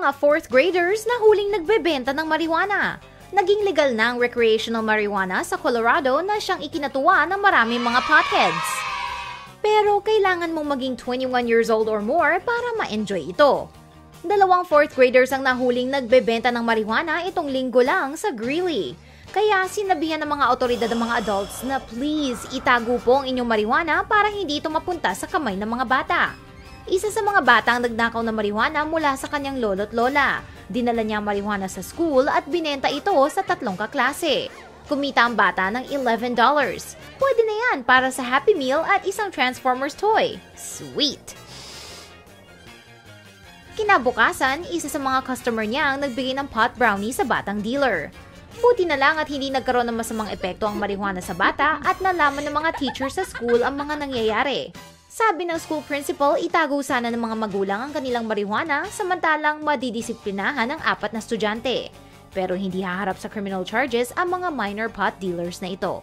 mga 4th graders na huling nagbebenta ng marijuana. Naging legal na ang recreational marijuana sa Colorado na siyang ikinatuwa ng maraming mga potheads. Pero kailangan mong maging 21 years old or more para ma-enjoy ito. Dalawang 4th graders ang nahuling nagbebenta ng marijuana itong linggo lang sa Greeley. Kaya sinabihan ng mga otoridad ng mga adults na please itago po ang inyong marijuana para hindi ito mapunta sa kamay ng mga bata. Isa sa mga bata ang nagnakaw ng marijuana mula sa kanyang lolo't lola. Dinala niya ang marijuana sa school at binenta ito sa tatlong kaklase. Kumita ang bata ng $11. Pwede na yan para sa Happy Meal at isang Transformers toy. Sweet! Kinabukasan, isa sa mga customer niya ang nagbigay ng pot brownie sa batang dealer. Buti na lang at hindi nagkaroon ng masamang epekto ang marijuana sa bata at nalaman ng mga teacher sa school ang mga nangyayari. Sabi ng school principal, itago sana ng mga magulang ang kanilang marijuana samantalang madidisiplinahan ang apat na estudyante. Pero hindi haharap sa criminal charges ang mga minor pot dealers na ito.